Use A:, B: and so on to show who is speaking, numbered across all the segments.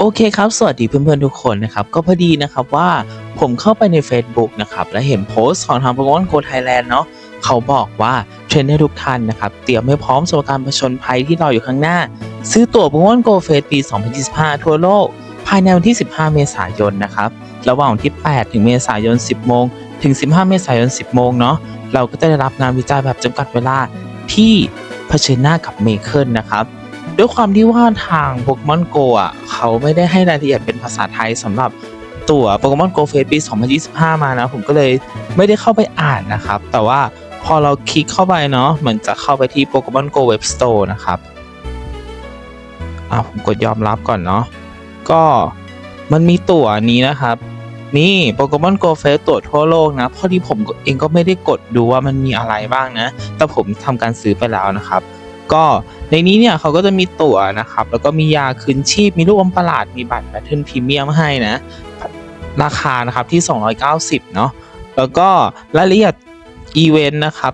A: โอเคครับ สวัสดีเพื่อนๆทุกคนนะครับ ก็พอดีนะครับว่าผมเข้าไปใน Facebook นะครับ และเห็นโพสต์ของทาง Pokemon Go Thailand เนาะเขาบอกว่าเทรนเนอร์ทุกท่านนะครับ เตรียมให้พร้อมสำหรับการผจญภัยที่รออยู่ข้างหน้า ซื้อตั๋ว Pokemon Go Fest ปี 2025 ทั่วโลก ภายในวันที่ 15 เมษายนนะครับ ระหว่างวันที่ 8 ถึงเมษายน 10 โมง ถึง 15 เมษายน 10 โมงเนาะเราก็จะได้รับงานวิจัยแบบจำกัดเวลาที่เผชิญหน้ากับเมเคิลนะครับ ด้วยความที่ว่าทาง Pokemon Go อะเขาไม่ได้ให้รายละเอียดเป็นภาษาไทยสำหรับตั๋ว Pokemon Go Fest ปี 2025 มานะ ผมก็เลยไม่ได้เข้าไปอ่านนะครับ แต่ว่าพอเราคลิกเข้าไปเนาะมันจะเข้าไปที่ Pokemon Go Web Store นะครับอ่าผมกดยอมรับก่อนเนาะก็มันมีตั๋วนี้นะครับ นี่ Pokemon Go Fest ตั๋วทั่วโลกนะพอดีผมเองก็ไม่ได้กดดูว่ามันมีอะไรบ้างนะ แต่ผมทำการซื้อไปแล้วนะครับ ก็ ในนี้เนี่ยเขาก็จะมีตั๋วนะครับ แล้วก็มียาคืนชีพ มีลูกอมประหลาด มีบัตรแพทเทิร์นพรีเมียมให้นะ ราคานะครับที่ 290 เนาะ แล้วก็รายละเอียดอีเวนต์นะครับ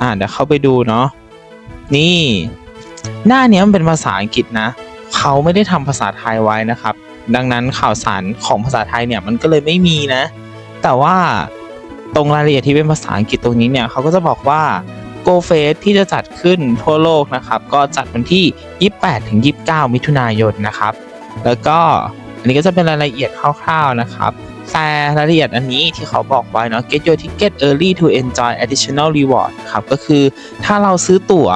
A: อ่าเดี๋ยวเข้าไปดูเนาะ นี่ หน้าเนี้ยมันเป็นภาษาอังกฤษนะ เขาไม่ได้ทำภาษาไทยไว้นะครับ ดังนั้นข่าวสารของภาษาไทยเนี่ยมันก็เลยไม่มีนะ แต่ว่าตรงรายละเอียดที่เป็นภาษาอังกฤษตรงนี้เนี่ยเขาก็จะบอกว่า โกเฟสที่จะจัดขึ้นทั่วโลกนะครับ ก็จัดวันที่ 28ถึง29 มิถุนายนนะครับ แล้วก็อันนี้ก็จะเป็นรายละเอียดคร่าวๆนะครับแต่รายละเอียดอันนี้ที่เขาบอกไว้เนาะ get your ticket early to enjoy additional reward ครับก็คือถ้าเราซื้อตั๋ว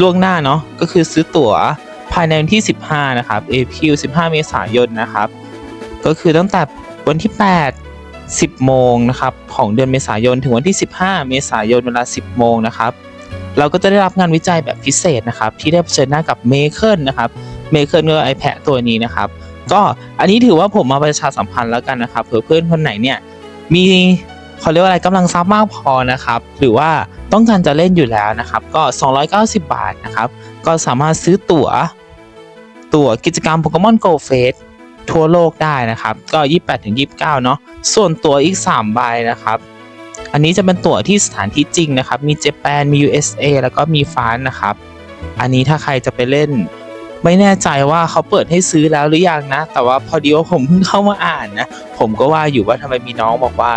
A: ล่วงหน้าเนาะก็คือซื้อตั๋วภายในวันที่ 15 นะครับ April 15 เมษายนนะครับ ก็คือตั้งแต่วันที่ 8 10 โมงนะครับของเดือนเมษายนถึงวันที่ 15 เมษายนเวลา 10 โมงนะครับเราก็จะได้รับงานวิจัยแบบพิเศษนะครับที่ได้เผชิญหน้ากับเมเคิลนะครับเมเคิลก็ไอแพะตัวนี้นะครับก็อันนี้ถือว่าผมมาประชาสัมพันธ์แล้วกันนะครับเผื่อเพื่อนคนไหนเนี่ยมีเขาเรียกว่าอะไรกำลังทรัพย์มากพอนะครับหรือว่าต้องการจะเล่นอยู่แล้วนะครับก็ 290 บาทนะครับก็สามารถซื้อตั๋วตั๋วกิจกรรม Pokemon Go Fest ทั่วโลกได้นะครับ ก็ 28ถึง29 เนาะส่วนตั๋วอีก 3 ใบนะครับ อันนี้จะเป็นตั๋วที่สถานที่จริงนะครับ มีเจแปนมี USA แล้วก็มีฟรานนะครับ อันนี้ถ้าใครจะไปเล่น ไม่แน่ใจว่าเขาเปิดให้ซื้อแล้วหรือยังนะ แต่ว่าพอดีว่าผมเพิ่งเข้ามาอ่านนะ ผมก็ว่าอยู่ว่าทำไมมีน้องบอกว่า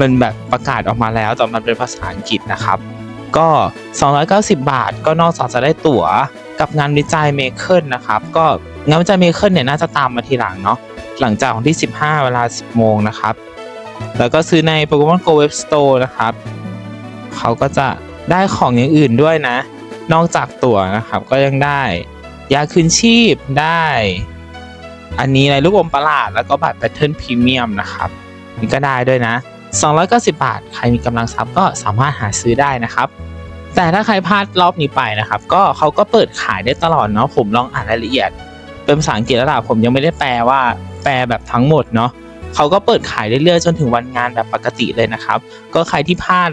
A: มันแบบประกาศออกมาแล้วแต่มันเป็นภาษาอังกฤษนะครับ ก็ 290 บาทก็นอกจากจะได้ตั๋วกับงานวิจัยเมเคิลนะครับ ก็ งานวิจัยเมเคิลเนี่ยน่าจะตามมาทีหลังเนาะหลังจากวันที่ 15 เวลา 10 โมงนะครับ แล้วก็ซื้อใน Pokemon Go Web Store นะครับ เขาก็จะได้ของอย่างอื่นด้วยนะ นอกจากตั๋วนะครับก็ยังได้ยาคืนชีพได้ อันนี้อะไรลูกอมประหลาด แล้วก็บัตรแพทเทิร์นพรีเมียมนะครับนี่ก็ได้ด้วยนะ 290 บาท ใครมีกำลังทรัพย์ก็สามารถหาซื้อได้นะครับ แต่ถ้าใครพลาดรอบนี้ไปนะครับ ก็เขาก็เปิดขายได้ตลอดเนาะผมลองอ่านรายละเอียด เป็นภาษาอังกฤษแล้วล่ะผมยังไม่ได้แปลว่าแปลแบบทั้งหมดเนาะเขาก็เปิดขายเรื่อยๆจนถึงวันงานแบบปกติเลยนะครับ ก็ใครที่พลาด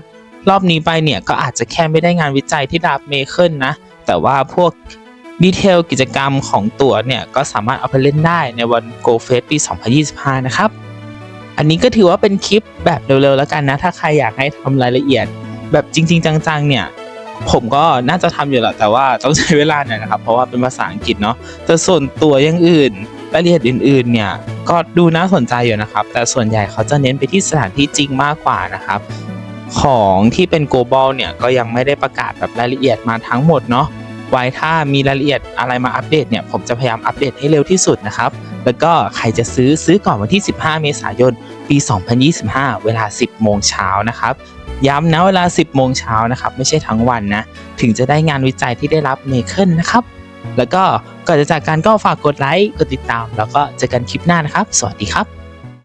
A: รอบนี้ไปเนี่ยก็อาจจะแค่ไม่ได้งานวิจัยที่ดับเมเคิลนะ แต่ว่าพวกดีเทลกิจกรรมของตั๋วเนี่ยก็สามารถเอาไปเล่นได้ในวัน Go Fest ปี 2025 นะครับ อันนี้ก็ถือว่าเป็นคลิปแบบเร็วๆแล้วกันนะ ถ้าใครอยากให้ทำรายละเอียด แบบจริง ๆ จังๆเนี่ย ผมก็น่าจะทำอยู่แหละแต่ว่าต้องใช้เวลาหน่อยนะครับ เพราะว่าเป็นภาษาอังกฤษเนาะแต่ส่วนตัวอย่างอื่นรายละเอียดอื่นๆเนี่ยก็ดูน่าสนใจอยู่นะครับ แต่ส่วนใหญ่เขาจะเน้นไปที่สถานที่จริงมากกว่านะครับของที่เป็น global เนี่ยก็ยังไม่ได้ประกาศแบบรายละเอียดมาทั้งหมดเนาะไว้ถ้ามีรายละเอียดอะไรมาอัปเดตเนี่ยผมจะพยายามอัปเดตให้เร็วที่สุดนะครับ แล้วก็ใครจะซื้อซื้อก่อนวันที่ 15 เมษายน ปี 2025 เวลา 10 โมงเช้านะครับ ย้ำนะเวลา 10 โมงเช้านะครับ ไม่ใช่ทั้งวันนะ ถึงจะได้งานวิจัยที่ได้รับเมเคิลนะครับ แล้วก็ก่อนจะจากการก็ฝากกดไลค์ กดติดตาม แล้วก็เจอกันคลิปหน้านะครับ สวัสดีครับ